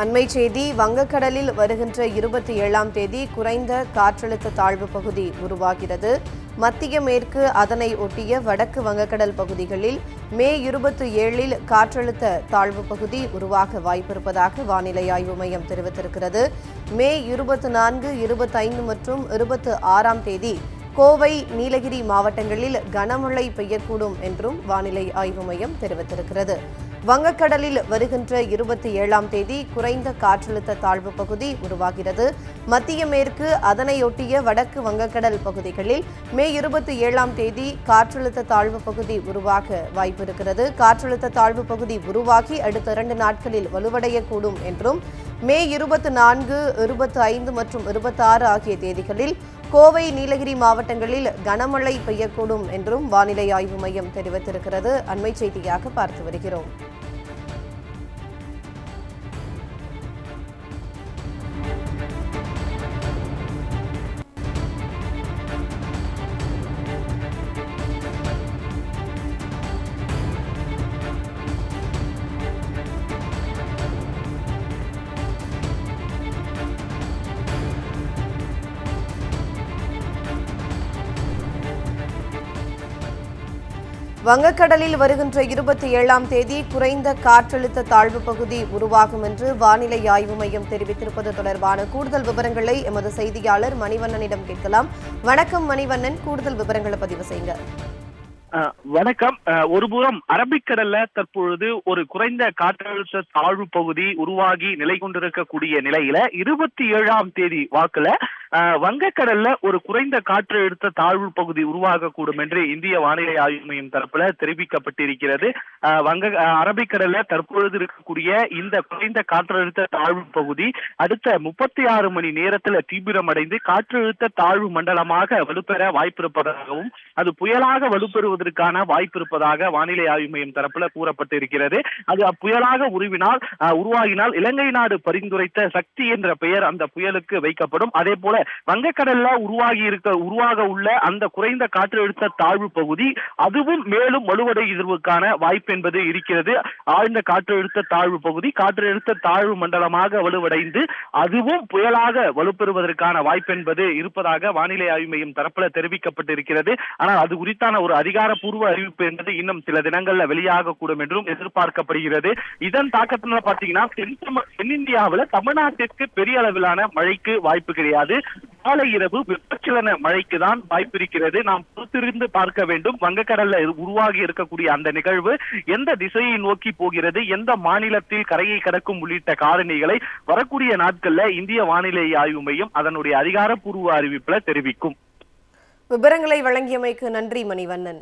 அண்மை செய்தி வங்கக்கடலில் வருகின்ற இருபத்தி ஏழாம் தேதி குறைந்த காற்றழுத்த தாழ்வு பகுதி உருவாகிறது. மத்திய மேற்கு அதனை ஒட்டிய வடக்கு வங்கக்கடல் பகுதிகளில் மே இருபத்தி ஏழில் காற்றழுத்த தாழ்வு பகுதி உருவாக வாய்ப்பிருப்பதாக வானிலை ஆய்வு மையம் தெரிவித்திருக்கிறது. மே இருபத்தி நான்கு இருபத்தைந்து மற்றும் இருபத்தி ஆறாம் தேதி கோவை நீலகிரி மாவட்டங்களில் கனமழை பெய்யக்கூடும் என்றும் வானிலை ஆய்வு மையம் தெரிவித்திருக்கிறது. வங்கக்கடலில் வருகின்ற இருபத்தி ஏழாம் தேதி குறைந்த காற்றழுத்த தாழ்வு பகுதி உருவாகிறது. மத்திய மேற்கு அதனையொட்டிய வடக்கு வங்கக்கடல் பகுதிகளில் மே இருபத்தி ஏழாம் தேதி காற்றழுத்த தாழ்வு பகுதி உருவாக வாய்ப்பிருக்கிறது. காற்றழுத்த தாழ்வு பகுதி உருவாகி அடுத்த இரண்டு நாட்களில் வலுவடையக்கூடும் என்றும் மே இருபத்தி நான்கு இருபத்தி ஐந்து மற்றும் இருபத்தாறு ஆகிய தேதிகளில் கோவை நீலகிரி மாவட்டங்களில் கனமழை பெய்யக்கூடும் என்றும் வானிலை ஆய்வு மையம் தெரிவித்திருக்கிறது. அண்மை செய்தியாக பார்த்து வருகிறோம். வங்கக்கடலில் வருகின்ற இருபத்தி ஏழாம் தேதி குறைந்த காற்றழுத்த தாழ்வு பகுதி உருவாகும் என்று வானிலை ஆய்வு மையம் தெரிவித்திருப்பது தொடர்பான கூடுதல் விவரங்களை எமது செய்தியாளர் மணிவண்ணனிடம் கேட்கலாம். வணக்கம் மணிவண்ணன் கூடுதல் விவரங்களை பதிவு செய்யுங்க. வணக்கம். ஒருபுறம் அரபிக்கடல்ல தற்பொழுது ஒரு குறைந்த காற்றழுத்த தாழ்வு பகுதி உருவாகி நிலை கொண்டிருக்கக்கூடிய நிலையில இருபத்தி ஏழாம் தேதி வாக்குல வங்கக்கடல்ல ஒரு குறைந்த காற்றழுத்த தாழ்வு பகுதி உருவாகக்கூடும் என்று இந்திய வானிலை ஆய்வு மையம் தரப்புல தெரிவிக்கப்பட்டிருக்கிறது. வங்க அரபிக்கடல்ல தற்பொழுது இருக்கக்கூடிய இந்த குறைந்த காற்றழுத்த தாழ்வு பகுதி அடுத்த முப்பத்தி ஆறு மணி நேரத்துல தீவிரமடைந்து காற்றழுத்த தாழ்வு மண்டலமாக வலுப்பெற வாய்ப்பிருப்பதாகவும் அது புயலாக வலுப்பெறுவதற்கான வாய்ப்பு இருப்பதாக வானிலை ஆய்வு மையம் தரப்புல கூறப்பட்டிருக்கிறது. அது அப்புயலாக உருவினால் அஹ், உருவாகினால் இலங்கை நாடு பரிந்துரைத்த சக்தி என்ற பெயர் அந்த புயலுக்கு வைக்கப்படும். அதே போல வங்கக்கடல்ல உருவாகி இருக்க உருவாக உள்ள அந்த குறைந்த காற்றழுத்த தாழ்வு பகுதி அதுவும் மேலும் வலுவடைவதற்கான வாய்ப்பு என்பது இருக்கிறது. ஆழ்ந்த காற்றழுத்த தாழ்வு பகுதி காற்றழுத்த தாழ்வு மண்டலமாக வலுவடைந்து அதுவும் புயலாக வலுப்பெறுவதற்கான வாய்ப்பு என்பது இருப்பதாக வானிலை ஆய்வு மையம் தரப்புல தெரிவிக்கப்பட்டிருக்கிறது. ஆனால் அது குறித்தான ஒரு அதிகாரப்பூர்வ அறிவிப்பு என்பது இன்னும் சில தினங்கள்ல வெளியாகக்கூடும் என்றும் எதிர்பார்க்கப்படுகிறது. இதன் தாக்கத்தினால பாத்தீங்கன்னா தென் தமிழ் தமிழ்நாட்டிற்கு பெரிய அளவிலான மழைக்கு வாய்ப்பு கிடையாது. நாளை இரவு வெப்பச்சலன மழைக்கு தான் வாய்ப்பு நாம் பொறுத்திருந்து பார்க்க வேண்டும். வங்கக்கடல்ல உருவாகி இருக்கக்கூடிய அந்த நிகழ்வு எந்த திசையை நோக்கி போகிறது? எந்த மாநிலத்தில் கரையை கடக்கும் உள்ளிட்ட காரணிகளை வரக்கூடிய நாட்கள்ல இந்திய வானிலை ஆய்வு மையம் அதனுடைய அதிகாரப்பூர்வ அறிவிப்புல தெரிவிக்கும். விவரங்களை வழங்கியமைக்கு நன்றி மணிவண்ணன்.